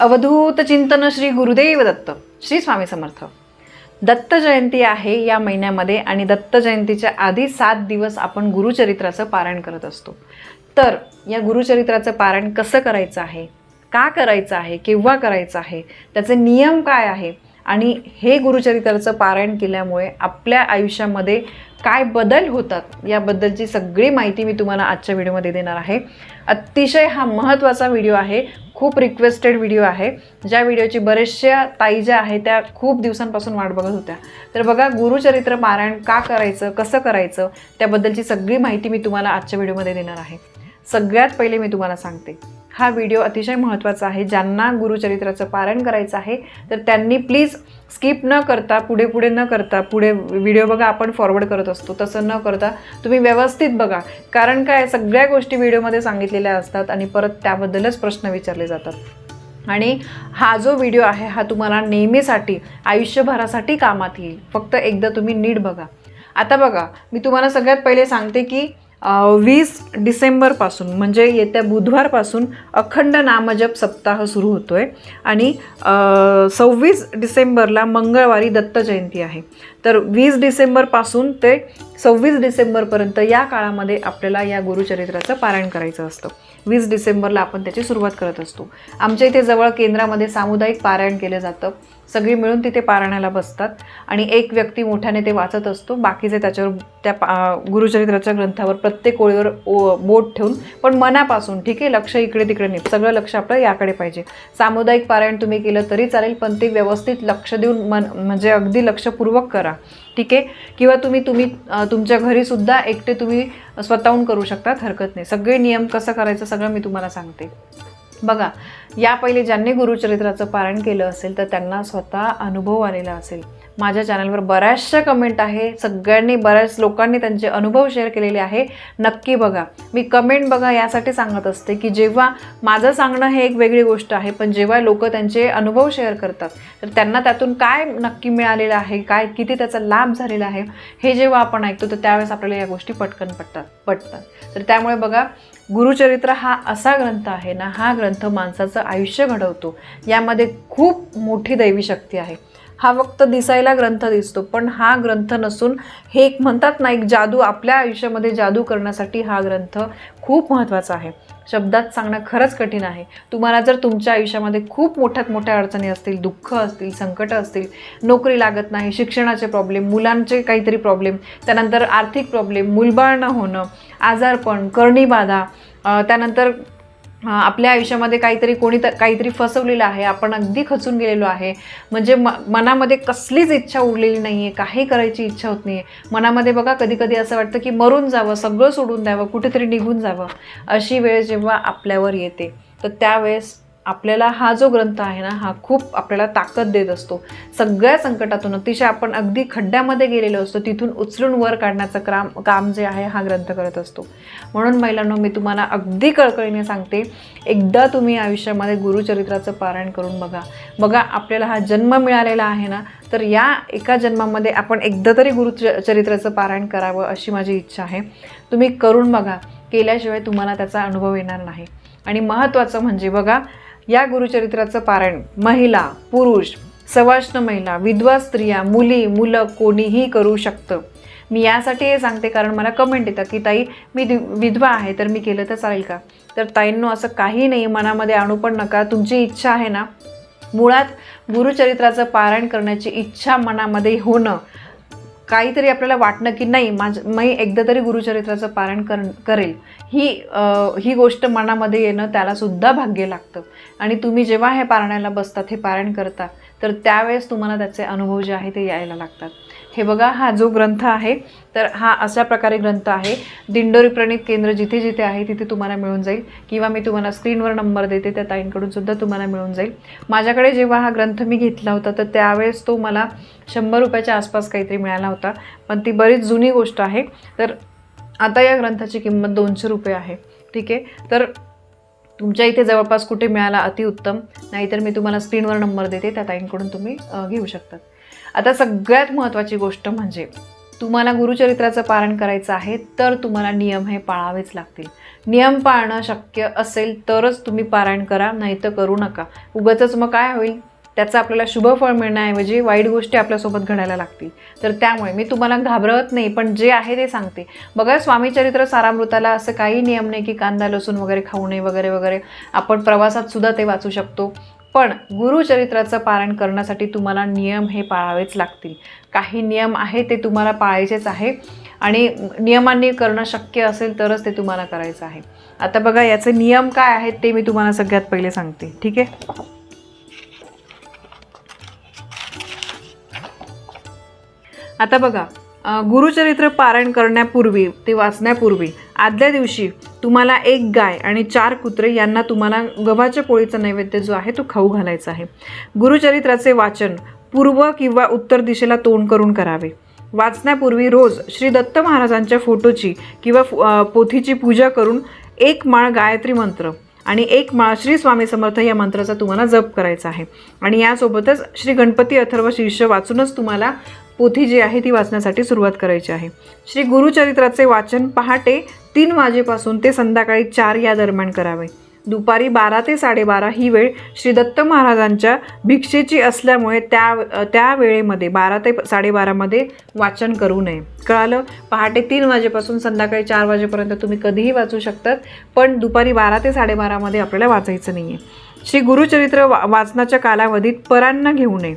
अवधूत चिंतन श्री गुरुदेव दत्त श्री स्वामी समर्थ. दत्त जयंती आहे या महिन्यामध्ये आणि दत्त जयंतीच्या आधी सात दिवस आपण गुरुचरित्राचं पारायण करत असतो. तर या गुरुचरित्राचं पारायण कसं करायचं आहे? का करायचं आहे? केव्हा करायचं आहे? त्याचे नियम काय आहे? आणि हे गुरुचरित्राचं पारायण केल्यामुळे आपल्या आयुष्यामध्ये काय बदल होतात याबद्दलची सगळी माहिती मी तुम्हाला आजच्या व्हिडिओमध्ये देणार आहे. अतिशय हा महत्त्वाचा व्हिडिओ आहे. खूप रिक्वेस्टेड व्हिडिओ आहे. ज्या व्हिडिओची बऱ्याचशा ताई ज्या आहेत त्या खूप दिवसांपासून वाट बघत होत्या. तर बघा गुरुचरित्र पारायण का करायचं कसं करायचं त्याबद्दलची सगळी माहिती मी तुम्हाला आजच्या व्हिडिओमध्ये देणार आहे. सगळ्यात पहिले मी तुम्हाला सांगते. हा व्हिडिओ अतिशय महत्त्वाचा आहे. ज्यांना गुरुचरित्राचं पारायण करायचं आहे तर त्यांनी प्लीज स्किप न करता पुढे पुढे न करता पुढे व्हिडिओ बघा आपण फॉरवर्ड करत असतो. तसं न करता तुम्ही व्यवस्थित बघा. कारण काय सगळ्या गोष्टी व्हिडिओमध्ये सांगितलेल्या असतात आणि परत त्याबद्दलच प्रश्न विचारले जातात. आणि हा जो व्हिडिओ आहे हा तुम्हाला नेहमीसाठी आयुष्यभरासाठी कामात येईल. फक्त एकदा तुम्ही नीट बघा. आता बघा मी तुम्हाला सगळ्यात पहिले सांगते की वीस डिसेंबरपासून म्हणजे येत्या बुधवारपासून अखंड नामजप सप्ताह सुरू होतो आहे आणि सव्वीस डिसेंबरला मंगळवारी दत्त जयंती आहे. तर वीस डिसेंबरपासून ते सव्वीस डिसेंबरपर्यंत या काळामध्ये आपल्याला या गुरुचरित्राचं पारायण करायचं असतं. वीस डिसेंबरला आपण त्याची सुरुवात करत असतो. आमच्या इथे जवळ केंद्रामध्ये सामुदायिक पारायण केलं जातं. सगळी मिळून तिथे पारायणाला बसतात. आणि एक व्यक्ती मोठ्याने ते वाचत असतो. बाकीचे त्याच्यावर त्या पा गुरुचरित्राच्या ग्रंथावर प्रत्येक ओळीवर ओ बोट ठेवून पण मनापासून ठीक आहे लक्ष इकडे तिकडे नाही सगळं लक्ष आपलं याकडे पाहिजे. सामुदायिक पारायण तुम्ही केलं तरी चालेल पण ते व्यवस्थित लक्ष देऊन मन म्हणजे अगदी लक्षपूर्वक करा. ठीक आहे? किंवा तुम्ही तुम्ही तुमच्या तुमच्या घरीसुद्धा एकटे तुम्ही स्वतःहून करू शकतात हरकत नाही. सगळे नियम कसं करायचं सगळं मी तुम्हाला सांगते. बघा या पहिले ज्यांनी गुरुचरित्राचं पारायण केलं असेल तर त्यांना स्वतः अनुभव आलेला असेल. माझ्या चॅनलवर बऱ्याचशा कमेंट आहे. सगळ्यांनी बऱ्याच लोकांनी त्यांचे अनुभव शेअर केलेले आहे. नक्की बघा. मी कमेंट बघा यासाठी सांगत असते की जेव्हा माझं सांगणं हे एक वेगळी गोष्ट आहे पण जेव्हा लोक त्यांचे अनुभव शेअर करतात तर त्यांना त्यातून काय नक्की मिळालेलं आहे काय किती त्याचा लाभ झालेला आहे हे जेव्हा आपण ऐकतो तर त्यावेळेस आपल्याला या गोष्टी पटकन पटतात पटतात. तर त्यामुळे बघा गुरुचरित्र हा असा ग्रंथ आहे ना हा ग्रंथ माणसाचं आयुष्य घडवतो. यामध्ये खूप मोठी दैवी शक्ती आहे. हा फक्त दिसायला ग्रंथ दिसतो. पण हा ग्रंथ नसून हे एक म्हणतात ना एक जादू आपल्या आयुष्यामध्ये जादू करण्यासाठी हा ग्रंथ खूप महत्त्वाचा आहे. शब्दात सांगणं खरंच कठीण आहे. तुम्हाला जर तुमच्या आयुष्यामध्ये खूप मोठ्यात मोठ्या अडचणी असतील दुःख असतील संकटं असतील नोकरी लागत नाही शिक्षणाचे प्रॉब्लेम मुलांचे काहीतरी प्रॉब्लेम त्यानंतर आर्थिक प्रॉब्लेम मुलबाळ न होणं आजारपण करणीबाधा त्यानंतर आपल्या आयुष्यामध्ये काहीतरी कोणी तर काहीतरी फसवलेलं आहे आपण अगदी खचून गेलेलो आहे. म्हणजे म मनामध्ये कसलीच इच्छा उरलेली नाही आहे काही करायची इच्छा होत नाही आहे मनामध्ये बघा कधी कधी असं वाटतं की मरून जावं सगळं सोडून द्यावं कुठेतरी निघून जावं अशी वेळ जेव्हा आपल्यावर येते तर त्यावेळेस आपल्याला हा जो ग्रंथ आहे ना हा खूप आपल्याला ताकद देत असतो. सगळ्या संकटातून अतिशय आपण अगदी खड्ड्यामध्ये गेलेलो असतो तिथून उचलून वर काढण्याचं काम काम जे आहे हा ग्रंथ करत असतो. म्हणून महिलांनो मी तुम्हाला अगदी कळकळीने सांगते एकदा तुम्ही आयुष्यामध्ये गुरुचरित्राचं पारायण करून बघा. बघा आपल्याला हा जन्म मिळालेला आहे ना तर या एका जन्मामध्ये आपण एकदा तरी गुरुचरित्राचं पारायण करावं अशी माझी इच्छा आहे. तुम्ही करून बघा केल्याशिवाय तुम्हाला त्याचा अनुभव येणार नाही. आणि महत्त्वाचं म्हणजे बघा या गुरुचरित्राचं पारायण महिला पुरुष सवाष्ण महिला विधवा स्त्रिया मुली मुलं कोणीही करू शकतं. मी यासाठी हे सांगते कारण मला कमेंट येतात की ताई मी विधवा आहे तर मी केलं तर चालेल का? तर ताईंनो असं काही नाही मनामध्ये आणू पण नका. तुमची इच्छा आहे ना? मुळात गुरुचरित्राचं पारायण करण्याची इच्छा मनामध्ये होणं काहीतरी आपल्याला वाटणं की नाही माझ मी एकदा तरी गुरुचरित्राचं पारायण कर करेल. ही आ, ही गोष्ट मनामध्ये येणं त्यालासुद्धा भाग्य लागतं. आणि तुम्ही जेव्हा हे पारायणाला बसतात हे पारायण करता तर त्यावेळेस तुम्हाला त्याचे अनुभव जे आहे ते यायला लागतात. हे बघा हा जो ग्रंथ आहे तर हा अशा प्रकारे ग्रंथ आहे. दिंडोरी प्रणित केंद्र जिथे जिथे आहे तिथे तुम्हाला मिळून जाईल. किंवा मी तुम्हाला स्क्रीनवर नंबर देते त्या ताईंकडून सुद्धा तुम्हाला मिळून जाईल. माझ्याकडे जेव्हा हा ग्रंथ मी घेतला होता तर त्यावेळेस तो मला शंभर रुपयाच्या आसपास काहीतरी मिळाला होता. पण ती बरीच जुनी गोष्ट आहे. तर आता या ग्रंथाची किंमत दोनशे रुपये आहे. ठीक आहे? तर तुमच्या इथे जवळपास कुठे मिळाला अतिउत्तम? नाहीतर मी तुम्हाला स्क्रीनवर नंबर देते त्या ताईंकडून तुम्ही घेऊ शकतात. आता सगळ्यात महत्त्वाची गोष्ट म्हणजे तुम्हाला गुरुचरित्राचं पारण करायचं आहे तर तुम्हाला नियम हे पाळावेच लागतील. नियम पाळणं शक्य असेल तरच तुम्ही पारायण करा नाही तर करू नका. उगाचच मग काय होईल? त्याचं आपल्याला शुभ फळ मिळण्याऐवजी वाईट गोष्टी आपल्यासोबत घडायला लागतील. तर त्यामुळे मी तुम्हाला घाबरवत नाही पण जे आहे ते सांगते. बघा स्वामीचरित्र सारामृताला असं काही नियम नाही की कांदा लसूण वगैरे खाऊ नये वगैरे वगैरे. आपण प्रवासात सुद्धा ते वाचू शकतो. पण गुरुचरित्राचं पालन करण्यासाठी तुम्हाला नियम हे पाळावेच लागतील. काही नियम आहे ते तुम्हाला पाळायचेच आहे आणि नियमांनी करणं शक्य असेल तरच ते तुम्हाला करायचं आहे. आता बघा याचे नियम काय आहेत ते मी तुम्हाला सगळ्यात पहिले सांगते. ठीक आहे? आता बघा गुरुचरित्र पारायण करण्यापूर्वी ते वाचण्यापूर्वी आदल्या दिवशी तुम्हाला एक गाय आणि चार कुत्रे यांना तुम्हाला गव्हाच्या पोळीचा नैवेद्य जो आहे तो खाऊ घालायचा आहे. गुरुचरित्राचे वाचन पूर्व किंवा उत्तर दिशेला तोंड करून करावे. वाचण्यापूर्वी रोज श्री दत्त महाराजांच्या फोटोची किंवा पोथीची पूजा करून एक माळ गायत्री मंत्र आणि एक माळ श्री स्वामी समर्थ या मंत्राचा तुम्हाला जप करायचा आहे. आणि यासोबतच श्री गणपती अथर्व शीर्ष वाचूनच तुम्हाला पोथी जी आहे ती वाचण्यासाठी सुरुवात करायची आहे. श्री गुरुचरित्राचे वाचन पहाटे तीन वाजेपासून ते संध्याकाळी चार या दरम्यान करावे. दुपारी बारा ते साडेबारा ही वेळ श्री दत्त महाराजांच्या भिक्षेची असल्यामुळे त्या त्या वेळेमध्ये बारा ते साडेबारामध्ये वाचन करू नये. कळालं? पहाटे तीन वाजेपासून संध्याकाळी चार वाजेपर्यंत तुम्ही कधीही वाचू शकतात पण दुपारी बारा ते साडेबारामध्ये आपल्याला वाचायचं नाही आहे श्री गुरुचरित्र वा वाचनाच्या कालावधीत परांना घेऊ नये.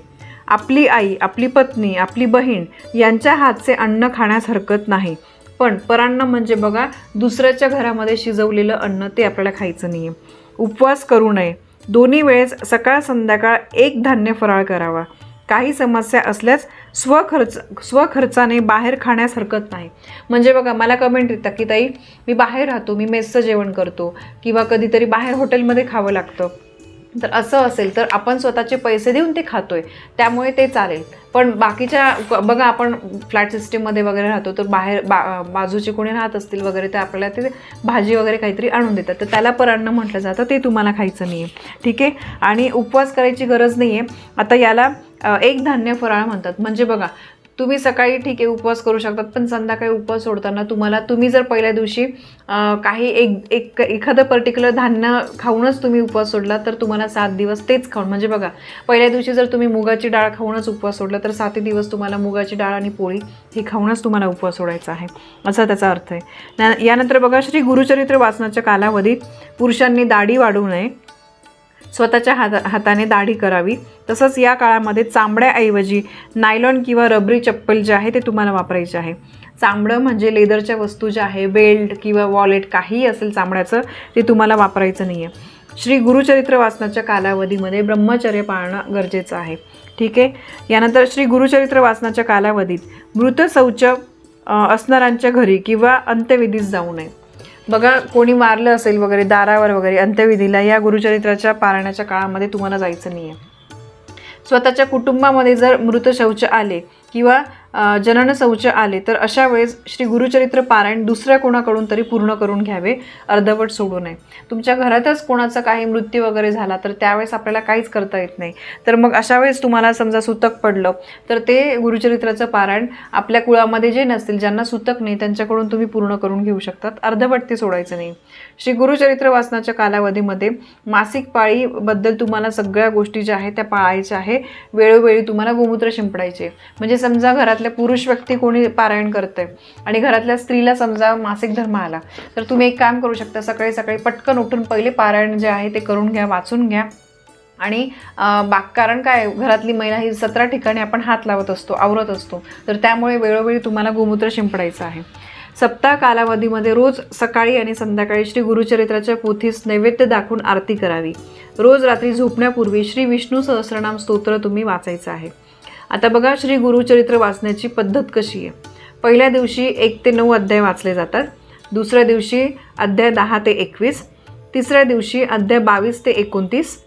आपली आई आपली पत्नी आपली बहीण यांच्या हातचे अन्न खाण्यास हरकत नाही. पण परान्न म्हणजे बघा दुसऱ्याच्या घरामध्ये शिजवलेलं अन्न ते आपल्याला खायचं नाही आहे उपवास करू नये. दोन्ही वेळेस सकाळ संध्याकाळ एक धान्य फराळ करावा. काही समस्या असल्यास स्वखर्च स्वखर्चाने बाहेर खाण्यास हरकत नाही. म्हणजे बघा मला कमेंट येतं की ताई मी बाहेर राहतो मी मेसचं जेवण करतो किंवा कधीतरी बाहेर हॉटेलमध्ये खावं लागतं. तर असं असेल तर आपण स्वतःचे पैसे देऊन ते खातोय त्यामुळे ते चालेल. पण बाकीच्या बघा आपण फ्लॅट सिस्टीममध्ये वगैरे राहतो तर बाहेर बा बाजूचे कोणी राहत असतील वगैरे तर आपल्याला ते भाजी वगैरे काहीतरी आणून देतात. तर त्याला परान्न म्हटलं जातं ते तुम्हाला खायचं नाही आहे ठीक आहे? आणि उपवास करायची गरज नाही आहे आता याला एक धान्य फराळ म्हणतात. म्हणजे बघा तुम्ही सकाळी ठीक आहे उपवास करू शकतात पण संध्याकाळी उपवास सोडताना तुम्हाला तुम्ही जर पहिल्या दिवशी काही एक एक एखादं पर्टिक्युलर धान्य खाऊनच तुम्ही उपवास सोडला तर तुम्हाला सात दिवस तेच खाऊन म्हणजे बघा पहिल्या दिवशी जर तुम्ही मुगाची डाळ खाऊनच उपवास सोडला तर सातही दिवस तुम्हाला मुगाची डाळ आणि पोळी हे खाऊनच तुम्हाला उपवास सोडायचा आहे असा त्याचा अर्थ आहे. यानंतर बघा श्री गुरुचरित्र वाचनाच्या कालावधीत पुरुषांनी दाढी वाढू नये स्वतःच्या हाता हाताने दाढी करावी. तसंच या काळामध्ये चांबड्याऐवजी नायलॉन किंवा रबरी चप्पल जे आहे ते तुम्हाला वापरायचे आहे. चांबडं म्हणजे लेदरच्या वस्तू ज्या आहे बेल्ट किंवा वॉलेट काहीही असेल चांबड्याचं ते तुम्हाला वापरायचं नाही आहे श्री गुरुचरित्र वाचनाच्या कालावधीमध्ये ब्रह्मचर्य पाळणं गरजेचं आहे. ठीक आहे? यानंतर श्री गुरुचरित्र वाचनाच्या कालावधीत मृत शौच असणाऱ्यांच्या घरी किंवा अंत्यविधीस जाऊ नये. बघा कोणी मारलं असेल वगैरे दारावर वगैरे अंत्यविधीला या गुरुचरित्राच्या पारायणाच्या काळामध्ये तुम्हाला जायचं नाही आहे स्वतःच्या कुटुंबामध्ये जर मृत शौच आले किंवा जनन शौच आले तर अशा वेळेस श्री गुरुचरित्र पारायण दुसऱ्या कोणाकडून तरी पूर्ण करून घ्यावे अर्धवट सोडू नये. तुमच्या घरातच कोणाचा काही मृत्यू वगैरे झाला तर त्यावेळेस आपल्याला काहीच करता येत नाही. तर मग अशा वेळेस तुम्हाला समजा सुतक पडलं तर ते गुरुचरित्राचं पारायण आपल्या कुळामध्ये जे नसतील ज्यांना सुतक नाही त्यांच्याकडून तुम्ही पूर्ण करून घेऊ शकतात. अर्धवट ते सोडायचं नाही. श्री गुरुचरित्र वाचनाच्या कालावधीमध्ये मासिक पाळीबद्दल तुम्हाला सगळ्या गोष्टी ज्या आहेत त्या पाळायच्या आहे. वेळोवेळी तुम्हाला गोमूत्र शिंपडायचे. म्हणजे समजा घरात घरातल्या पुरुष व्यक्ती कोणी पारायण करते आणि घरातल्या स्त्रीला समजा मासिक धर्म आला तर तुम्ही एक काम करू शकता सकाळी सकाळी पटकन उठून पहिले पारायण जे आहे ते करून घ्या वाचून घ्या. आणि बाग बाक कारण काय घरातली महिला ही सतरा ठिकाणी आपण हात लावत असतो आवरत असतो तर त्यामुळे वेळोवेळी तुम्हाला गोमूत्र शिंपडायचं आहे. सप्ताह कालावधीमध्ये रोज सकाळी आणि संध्याकाळी श्री गुरुचरित्राच्या पोथीस नैवेद्य दाखवून आरती करावी. रोज रात्री झोपण्यापूर्वी श्री विष्णू सहस्रनाम स्तोत्र तुम्ही वाचायचं आहे. आता बघा श्री गुरुचरित्र वाचण्याची पद्धत कशी आहे? पहिल्या दिवशी एक ते नऊ अध्याय वाचले जातात. दुसऱ्या दिवशी अध्याय दहा ते एकवीस. तिसऱ्या दिवशी अध्याय बावीस ते एकोणतीस.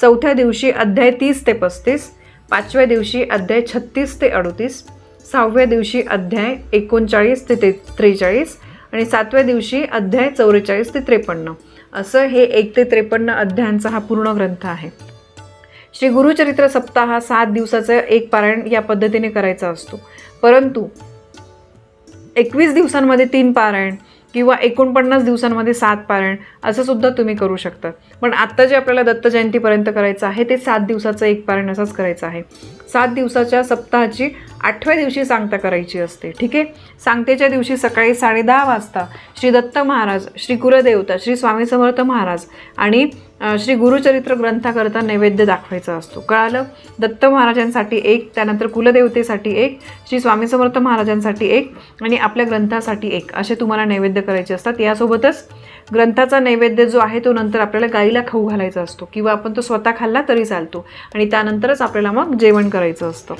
चौथ्या दिवशी अध्याय तीस ते पस्तीस. पाचव्या दिवशी अध्याय छत्तीस ते अडतीस. सहाव्या दिवशी अध्याय एकोणचाळीस ते ते त्रेचाळीस. आणि सातव्या दिवशी अध्याय चौवेचाळीस ते त्रेपन्न. असं हे एक ते त्रेपन्न अध्यायांचा हा पूर्ण ग्रंथ आहे. श्री गुरुचरित्र सप्ताह हा सात दिवसाचं एक पारायण या पद्धतीने करायचा असतो. परंतु एकवीस दिवसांमध्ये तीन पारायण किंवा एकोणपन्नास दिवसांमध्ये सात पारायण असं सुद्धा तुम्ही करू शकता. पण आत्ता जे आपल्याला दत्त जयंतीपर्यंत करायचं आहे ते सात दिवसाचं एक पारायण असंच करायचं आहे. सात दिवसाच्या सप्ताहाची आठव्या दिवशी सांगता करायची असते. ठीक आहे? सांगतेच्या दिवशी सकाळी साडेदहा वाजता श्री दत्त महाराज श्री कुलदेवता श्री स्वामी समर्थ महाराज आणि श्री गुरुचरित्र ग्रंथाकरता नैवेद्य दाखवायचा असतो. कळालं? दत्त महाराजांसाठी एक त्यानंतर कुलदेवतेसाठी एक श्री स्वामी समर्थ महाराजांसाठी एक आणि आपल्या ग्रंथासाठी एक. असे तुम्हाला नैवेद्य करायचे असतात. यासोबतच ग्रंथाचा नैवेद्य जो आहे तो नंतर आपल्याला गाईला खाऊ घालायचा असतो. किंवा आपण तो स्वतः खाल्ला तरी चालतो. आणि त्यानंतरच आपल्याला मग जेवण करायचं असतं.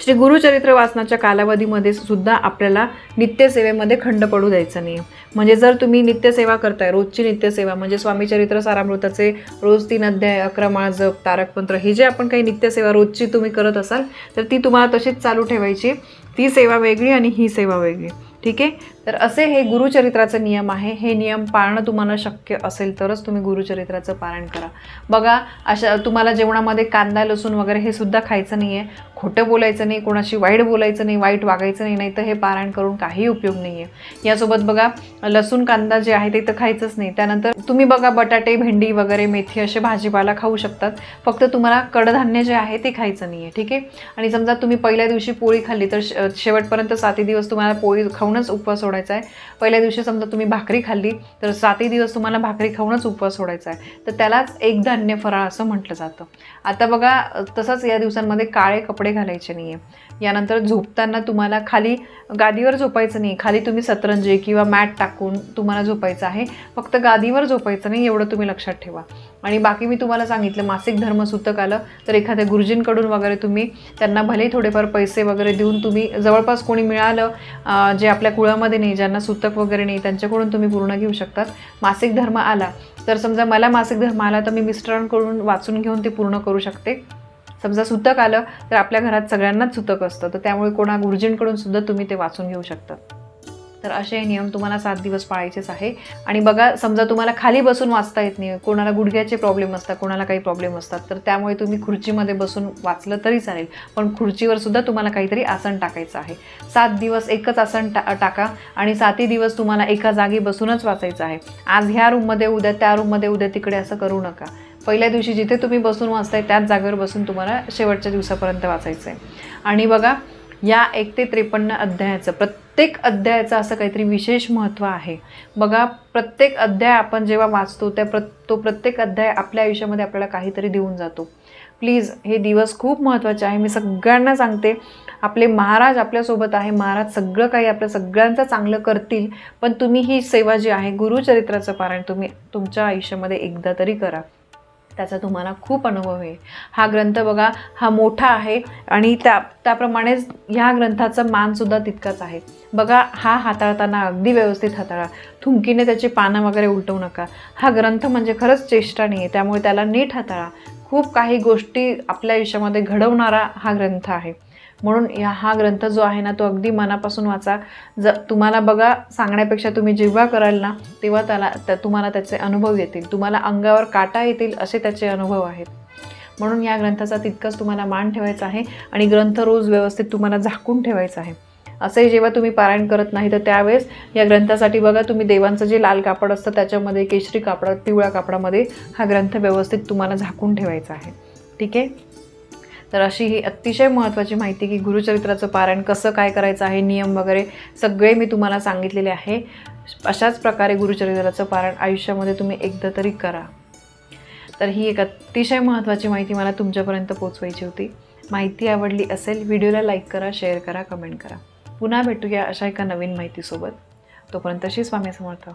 श्री गुरुचरित्र वाचनाच्या कालावधीमध्ये सुद्धा आपल्याला नित्यसेवेमध्ये खंड पडू द्यायचा नाही. म्हणजे जर तुम्ही नित्यसेवा करताय रोजची नित्यसेवा म्हणजे स्वामीचरित्र सारामृताचे रोज तीन अध्याय अकरा माळ जप तारकपंत्र ही जे आपण काही नित्यसेवा रोजची तुम्ही करत असाल तर ती तुम्हाला तशीच चालू ठेवायची. ती सेवा वेगळी आणि ही सेवा वेगळी. ठीक आहे? तर असे हे गुरुचरित्राचे नियम आहे. हे नियम पाळणं तुम्हाला शक्य असेल तरच तुम्ही गुरुचरित्राचं पारण करा. बघा अशा तुम्हाला जेवणामध्ये कांदा लसूण वगैरे हे सुद्धा खायचं नाही आहे खोटं बोलायचं नाही कोणाशी वाईट बोलायचं नाही वाईट वागायचं नाही नाही तर हे पारायण करून काही उपयोग नाही आहे यासोबत बघा लसूण कांदा जे आहे ते तर खायचंच नाही. त्यानंतर तुम्ही बघा बटाटे भेंडी वगैरे मेथी असे भाजीपाला खाऊ शकतात. फक्त तुम्हाला कडधान्य जे आहे ते खायचं नाही आहे ठीक आहे? आणि समजा तुम्ही पहिल्या दिवशी पोळी खाल्ली तर शे- शेवटपर्यंत सातही दिवस तुम्हाला पोळी खाऊनच उपवास सोडायचा आहे. पहिल्या दिवशी समजा तुम्ही भाकरी खाल्ली तर सातही दिवस तुम्हाला भाकरी खाऊनच उपवास सोडायचा आहे. तर त्यालाच एक धान्य फराळ असं म्हटलं जातं. आता बघा तसंच या दिवसांमध्ये काळे कपडे घालायचे नाही आहे यानंतर झोपताना तुम्हाला खाली गादीवर झोपायचं नाही. खाली तुम्ही सतरंजी किंवा मॅट टाकून तुम्हाला झोपायचं आहे. फक्त गादीवर झोपायचं नाही एवढं तुम्ही लक्षात ठेवा. आणि बाकी मी तुम्हाला सांगितलं मासिक धर्म सुतक आलं तर एखाद्या गुरुजींकडून वगैरे तुम्ही त्यांना भले थोडेफार पैसे वगैरे देऊन तुम्ही जवळपास कोणी मिळालं जे आपल्या कुळामध्ये नाही ज्यांना सुतक वगैरे नाही त्यांच्याकडून तुम्ही पूर्ण घेऊ शकतात. मासिक धर्म आला तर समजा मला मासिक धर्म आला तर मी मिस्टरांकडून वाचून घेऊन ते पूर्ण करू शकते. समजा सुतक आलं तर आपल्या घरात सगळ्यांनाच सुतक असतं. तर त्यामुळे कोणा गुरुजींकडून सुद्धा तुम्ही ते वाचून घेऊ शकता. तर असे हे नियम तुम्हाला सात दिवस पाळायचेच आहे. आणि बघा समजा तुम्हाला खाली बसून वाचता येत नाही कोणाला गुडघ्याचे प्रॉब्लेम असतात कोणाला काही प्रॉब्लेम असतात तर त्यामुळे तुम्ही खुर्चीमध्ये बसून वाचलं तरी चालेल. पण खुर्चीवर सुद्धा तुम्हाला काहीतरी आसन टाकायचं आहे. सात दिवस एकच आसन टा टाका आणि सातही दिवस तुम्हाला एका जागी बसूनच वाचायचं आहे. आज ह्या रूममध्ये उद्या त्या रूममध्ये उद्या तिकडे असं करू नका. पहिल्या दिवशी जिथे तुम्ही बसून वाचताय त्याच जागेवर बसून तुम्हाला शेवटच्या दिवसापर्यंत वाचायचं आहे आणि बघा या एक ते त्रेपन्न अध्यायाचं प्रत्येक अध्यायाचं असं काहीतरी विशेष महत्त्व आहे. बघा प्रत्येक अध्याय आपण जेव्हा वाचतो त्या प्र तो प्रत्येक अध्याय आपल्या आयुष्यामध्ये आपल्याला काहीतरी देऊन जातो. प्लीज हे दिवस खूप महत्त्वाचे आहे. मी सगळ्यांना सांगते आपले महाराज आपल्यासोबत आहे. महाराज सगळं काही आपल्या सगळ्यांचं चांगलं करतील पण तुम्ही ही सेवा जी आहे गुरुचरित्राचं पारायण तुम्ही तुमच्या आयुष्यामध्ये एकदा तरी करा. त्याचा तुम्हाला खूप अनुभव आहे. हा ग्रंथ बघा हा मोठा आहे आणि त्या त्याप्रमाणेच ह्या ग्रंथाचा मानसुद्धा तितकाच आहे. बघा हा हाताळताना अगदी व्यवस्थित हाताळा. थुंकीने त्याची पानं वगैरे उलटवू नका. हा ग्रंथ म्हणजे खरंच चेष्टा नाही आहे त्यामुळे त्याला नीट हाताळा. खूप काही गोष्टी आपल्या आयुष्यामध्ये घडवणारा हा ग्रंथ आहे. म्हणून या हा ग्रंथ जो आहे ना तो अगदी मनापासून वाचा. ज तुम्हाला बघा सांगण्यापेक्षा तुम्ही जेव्हा कराल ना तेव्हा त्याला त्या तुम्हाला त्याचे अनुभव येतील. तुम्हाला अंगावर काटा येतील असे त्याचे अनुभव आहेत. म्हणून या ग्रंथाचा तितकंच तुम्हाला मान ठेवायचा आहे आणि ग्रंथ रोज व्यवस्थित तुम्हाला झाकून ठेवायचा आहे. असंही जेव्हा तुम्ही पारायण करत नाही तर त्यावेळेस या ग्रंथासाठी बघा तुम्ही देवांचं जे लाल कापड असतं त्याच्यामध्ये केशरी कापडात पिवळ्या कापडामध्ये हा ग्रंथ व्यवस्थित तुम्हाला झाकून ठेवायचा आहे. ठीक आहे? तर अशी ही अतिशय महत्त्वाची माहिती की गुरुचरित्राचं पारायण कसं काय करायचं आहे नियम वगैरे सगळे मी तुम्हाला सांगितलेले आहे. अशाच प्रकारे गुरुचरित्राचं पारायण आयुष्यामध्ये तुम्ही एकदा तरी करा. तर ही एक अतिशय महत्त्वाची माहिती मला तुमच्यापर्यंत पोचवायची होती. माहिती आवडली असेल व्हिडिओला लाईक करा शेअर करा कमेंट करा. पुन्हा भेटूया अशा एका नवीन माहितीसोबत. तोपर्यंत श्री स्वामी समर्थ.